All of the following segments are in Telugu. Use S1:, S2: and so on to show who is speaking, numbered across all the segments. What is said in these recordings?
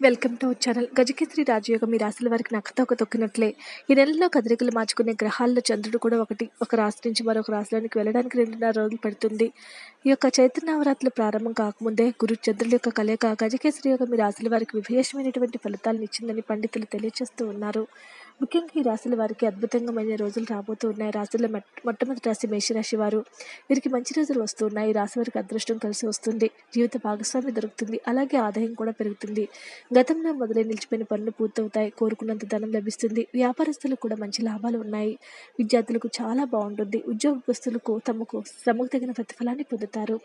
S1: Welcome to our channel. గజకేసరి రాజయోగం మీ రాశుల వారికి నక్కతో ఒక తొక్కినట్లే. ఈ నెలలో కదలికలు మార్చుకునే గ్రహాల్లో చంద్రుడు కూడా ఒకటి ఒక రాశి నుంచి మరొక రాశిలోనికి వెళ్ళడానికి రెండున్నర రోజులు పడుతుంది. ఈ యొక్క చైత్ర నవరాత్రులు ప్రారంభం కాకముందే గురు చంద్రుల యొక్క కలయిక గజకేసరి యోగం మీ రాశుల వారికి విశేషమైనటువంటి ఫలితాలను ఇచ్చిందని పండితులు తెలియజేస్తూ ఉన్నారు. ముఖ్యంగా ఈ రాశుల వారికి అద్భుతంగా రోజులు రాబోతూ ఉన్నాయి. రాశుల మొట్టమొదటి రాశి మేషరాశి వారు. వీరికి మంచి రోజులు వస్తున్నాయి. ఈ రాశి వారికి అదృష్టం కలిసి వస్తుంది. జీవిత భాగస్వామి దొరుకుతుంది. అలాగే ఆదాయం కూడా పెరుగుతుంది. గతంలో మొదలై నిలిచిపోయిన పనులు పూర్తవుతాయి. కోరుకున్నంత ధనం లభిస్తుంది. వ్యాపారస్తులకు కూడా మంచి లాభాలు ఉన్నాయి. విద్యార్థులకు చాలా బాగుంటుంది. ఉద్యోగస్తులకు తమకు శ్రమకు తగిన ప్రతిఫలాన్ని పొందుతారు.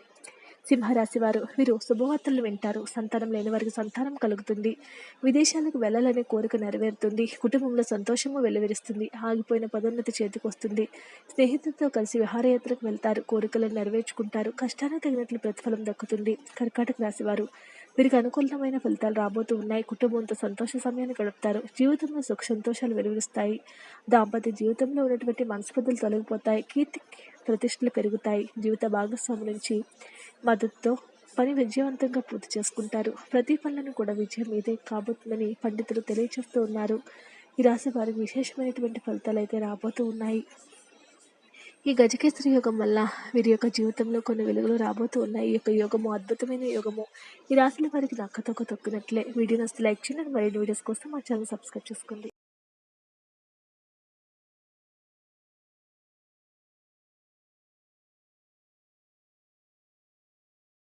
S1: సింహరాశి వారు వీరు శుభవార్తలు వింటారు. సంతానం లేని వారికి సంతానం కలుగుతుంది. విదేశాలకు వెళ్ళాలనే కోరిక నెరవేరుతుంది. కుటుంబంలో సంతోషము వెలువరిస్తుంది. ఆగిపోయిన పదోన్నతి చేతికి వస్తుంది. స్నేహితులతో కలిసి విహారయాత్రకు వెళ్తారు. కోరికలను నెరవేర్చుకుంటారు. కష్టానికి తగినట్లు ప్రతిఫలం దక్కుతుంది. కర్కాటక రాశివారు వీరికి అనుకూలమైన ఫలితాలు రాబోతూ ఉన్నాయి. కుటుంబంతో సంతోష సమయాన్ని గడుపుతారు. జీవితంలో సుఖ సంతోషాలు వెలువరిస్తాయి. దాంపత్య జీవితంలో ఉన్నటువంటి మనస్పర్ధలు తొలగిపోతాయి. కీర్తి ప్రతిష్టలు పెరుగుతాయి. జీవిత భాగస్వామి నుంచి మద్దతుతో పని విజయవంతంగా పూర్తి చేసుకుంటారు. ప్రతి పనులను కూడా విజయం ఇదే కాబోతుందని పండితులు తెలియజేస్తూ ఉన్నారు. ఈ రాశి వారికి విశేషమైనటువంటి ఫలితాలు అయితే రాబోతూ ఉన్నాయి. ఈ గజకేసరి యోగం వల్ల వీరి యొక్క జీవితంలో కొన్ని వెలుగులు రాబోతూ ఉన్నాయి. ఈ యొక్క యోగము అద్భుతమైన యోగము. ఈ రాశుల వారికి నక్కతొక్క తొక్కినట్లే. వీడియో నచ్చితే లైక్ చేయండి. మరిన్ని వీడియోస్ కోసం మా ఛానల్ సబ్స్క్రైబ్ చేసుకోండి.